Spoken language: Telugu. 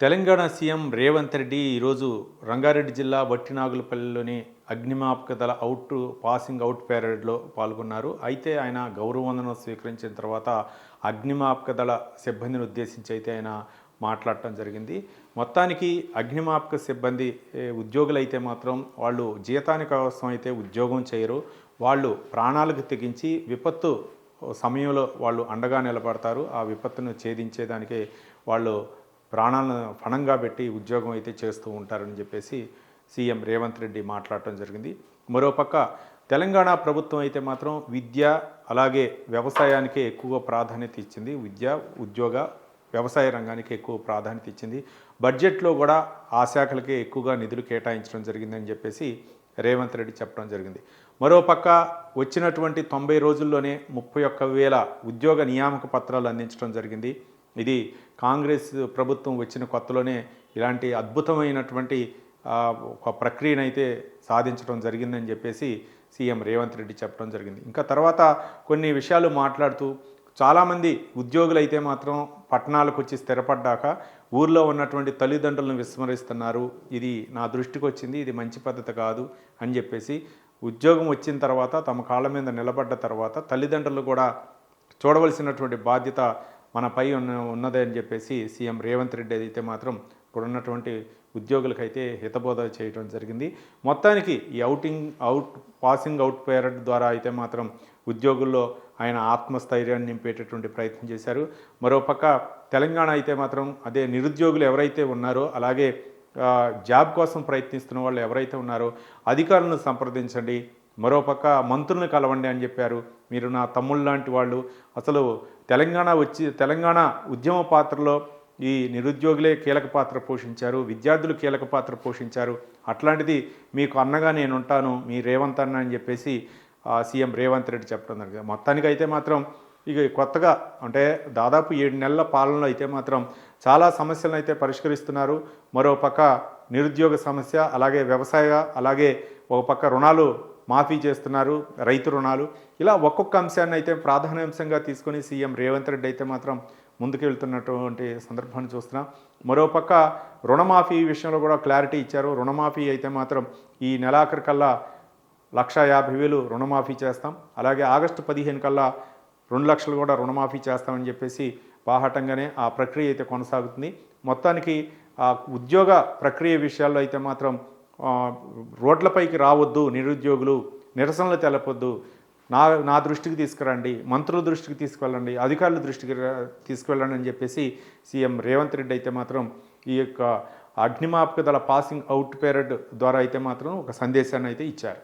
తెలంగాణ సీఎం రేవంత్ రెడ్డి ఈరోజు రంగారెడ్డి జిల్లా వట్టినాగులపల్లిలోని అగ్నిమాపక దళ అవుట్ పాసింగ్ అవుట్ పేరేడ్లో పాల్గొన్నారు. అయితే ఆయన గౌరవవందనం స్వీకరించిన తర్వాత అగ్నిమాపక దళ సిబ్బందిని ఉద్దేశించి అయితే ఆయన మాట్లాడటం జరిగింది. మొత్తానికి అగ్నిమాపక సిబ్బంది ఉద్యోగులు ఉద్యోగులైతే మాత్రం వాళ్ళు జీతానికి కోసం అయితే ఉద్యోగం చేయరు. వాళ్ళు ప్రాణాలకు తెగించి విపత్తు సమయంలో వాళ్ళు అండగా నిలబడతారు. ఆ విపత్తును ఛేదించేదానికి వాళ్ళు ప్రాణాలను ఫణంగా పెట్టి ఉద్యోగం అయితే చేస్తూ ఉంటారని చెప్పేసి సీఎం రేవంత్ రెడ్డి మాట్లాడటం జరిగింది. మరోపక్క తెలంగాణ ప్రభుత్వం అయితే మాత్రం విద్య అలాగే వ్యవసాయానికి ఎక్కువ ప్రాధాన్యత ఇచ్చింది. విద్య ఉద్యోగ వ్యవసాయ రంగానికి ఎక్కువ ప్రాధాన్యత ఇచ్చింది. బడ్జెట్లో కూడా ఆ శాఖలకే ఎక్కువగా నిధులు కేటాయించడం జరిగిందని చెప్పేసి రేవంత్ రెడ్డి చెప్పడం జరిగింది. మరోపక్క వచ్చినటువంటి తొంభై రోజుల్లోనే ముప్పై ఒక్క వేల ఉద్యోగ నియామక పత్రాలు అందించడం జరిగింది. ఇది కాంగ్రెస్ ప్రభుత్వం వచ్చిన కొత్తలోనే ఇలాంటి అద్భుతమైనటువంటి ఒక ప్రక్రియనైతే సాధించడం జరిగిందని చెప్పేసి సీఎం రేవంత్ రెడ్డి చెప్పడం జరిగింది. ఇంకా తర్వాత కొన్ని విషయాలు మాట్లాడుతూ చాలామంది ఉద్యోగులు అయితే మాత్రం పట్టణాలకు వచ్చి స్థిరపడ్డాక ఊర్లో ఉన్నటువంటి తల్లిదండ్రులను విస్మరిస్తున్నారు. ఇది నా దృష్టికి వచ్చింది ఇది మంచి పద్ధతి కాదు అని చెప్పేసి ఉద్యోగం వచ్చిన తర్వాత తమ కాళ్ళ మీద నిలబడ్డ తర్వాత తల్లిదండ్రులు కూడా చూడవలసినటువంటి బాధ్యత మన పై ఉన్న ఉన్నదే అని చెప్పేసి సీఎం రేవంత్ రెడ్డి అయితే మాత్రం ఇక్కడ ఉన్నటువంటి ఉద్యోగులకైతే హితబోధ చేయడం జరిగింది. మొత్తానికి ఈ outing out passing out parade ద్వారా అయితే మాత్రం ఉద్యోగుల్లో ఆయన ఆత్మస్థైర్యాన్ని నింపేటటువంటి ప్రయత్నం చేశారు. మరోపక్క తెలంగాణ అయితే మాత్రం అదే నిరుద్యోగులు ఎవరైతే ఉన్నారో అలాగే జాబ్ కోసం ప్రయత్నిస్తున్న వాళ్ళు ఎవరైతే ఉన్నారో అధికారులను సంప్రదించండి. మరోపక్క మంత్రులను కలవండి అని చెప్పారు. మీరు నా తమ్ముళ్ళు లాంటి వాళ్ళు. అసలు తెలంగాణ వచ్చి తెలంగాణ ఉద్యమ పాత్రలో ఈ నిరుద్యోగులే కీలక పాత్ర పోషించారు. విద్యార్థులు కీలక పాత్ర పోషించారు. అట్లాంటిది మీకు అన్నగా నేను ఉంటాను మీ రేవంత్ అన్న అని చెప్పేసి సీఎం రేవంత్ రెడ్డి చెప్పడం జరిగింది. మొత్తానికి అయితే మాత్రం ఇక కొత్తగా అంటే దాదాపు ఏడు నెలల పాలనలో అయితే మాత్రం చాలా సమస్యలను అయితే పరిష్కరిస్తున్నారు. మరో పక్క నిరుద్యోగ సమస్య అలాగే వ్యవసాయ అలాగే ఒక పక్క రుణాలు మాఫీ చేస్తున్నారు రైతు రుణాలు. ఇలా ఒక్కొక్క అంశాన్ని అయితే ప్రాధాన్యాంశంగా తీసుకొని సీఎం రేవంత్ రెడ్డి అయితే మాత్రం ముందుకు వెళ్తున్నటువంటి సందర్భాన్ని చూస్తున్నాం. మరోపక్క రుణమాఫీ విషయంలో కూడా క్లారిటీ ఇచ్చారు. రుణమాఫీ అయితే మాత్రం ఈ నెలాఖరు కల్లా లక్ష యాభై వేలు రుణమాఫీ చేస్తాం. అలాగే ఆగస్టు పదిహేను కల్లా రెండు లక్షలు కూడా రుణమాఫీ చేస్తామని చెప్పేసి బాహటంగానే ఆ ప్రక్రియ అయితే కొనసాగుతుంది. మొత్తానికి ఆ ఉద్యోగ ప్రక్రియ విషయాల్లో అయితే మాత్రం రోడ్లపైకి రావద్దు నిరుద్యోగులు నిరసనలు తెలపొద్దు. నా నా దృష్టికి తీసుకురండి మంత్రుల దృష్టికి తీసుకువెళ్ళండి అధికారుల దృష్టికి తీసుకువెళ్ళండి అని చెప్పేసి సీఎం రేవంత్ రెడ్డి అయితే మాత్రం ఈ యొక్క అగ్నిమాపక దళ పాసింగ్ అవుట్ పేరడ్ ద్వారా అయితే మాత్రం ఒక సందేశాన్ని అయితే ఇచ్చారు.